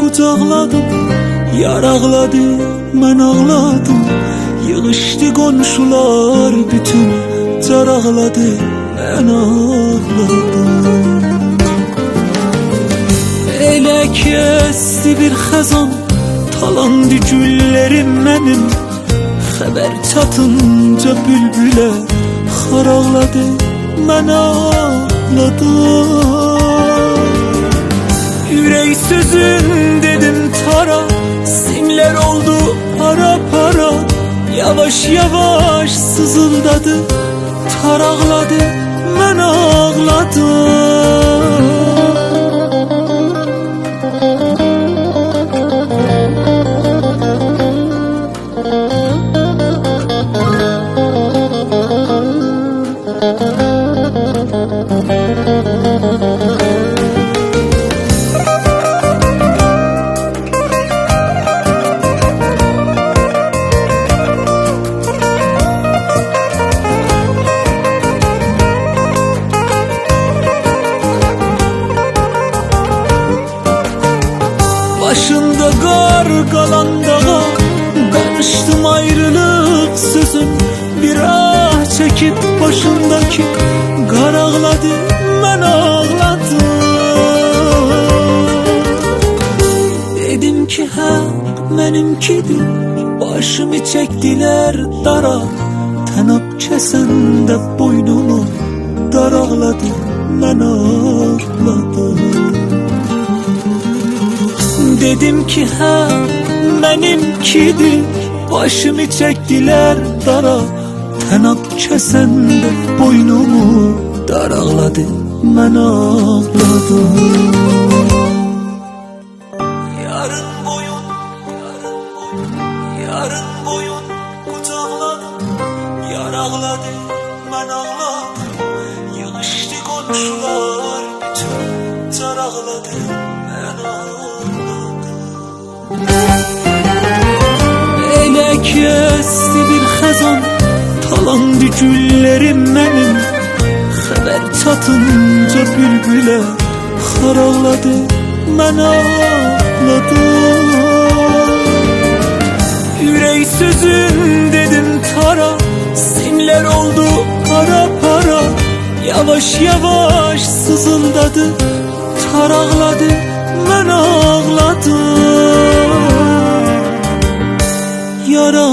qucaqladım Yaraqladı, mən ağladım. Yığışdı qonşular bütün Caraqladı, mən ağladım. Elə kəsdi bir xəzan Talandı güllərim mənim. Xəbər çatınca bülbülə Xaraqladı, mən ağladım Ürək sözün dedim tara. Simler oldu para para. Yavaş yavaş sızıldadı. Taraqladı, mən ağladım kalan dağa Karıştım ayrılık sözün Bir ah çekip başındaki Kar ağladı ben ağladım. Dedim ki ha benimkidir. Başımı çektiler dara. Tenap kesende boynumu Darağladı ben ağladım Dedim ki ha benimkidir Başımı çektiler dara. Tenap kesende boynumu darağladı Ben ağladım. Yarın boyun, yarın boyun, yarın boyun kucağladım Yarağladı, ben ağladım. Yığıştı komşular bütün Tarağladı, ben ağladım Elə kəsdi bir xəzan Talandı güllərim mənim Xəbər çatınca bülbülə Xaraladı, mən ağladım. Ürək sözün dedim tara Simler oldu para para. Yavaş yavaş sızıldadı Taraqladı, mən ağladım your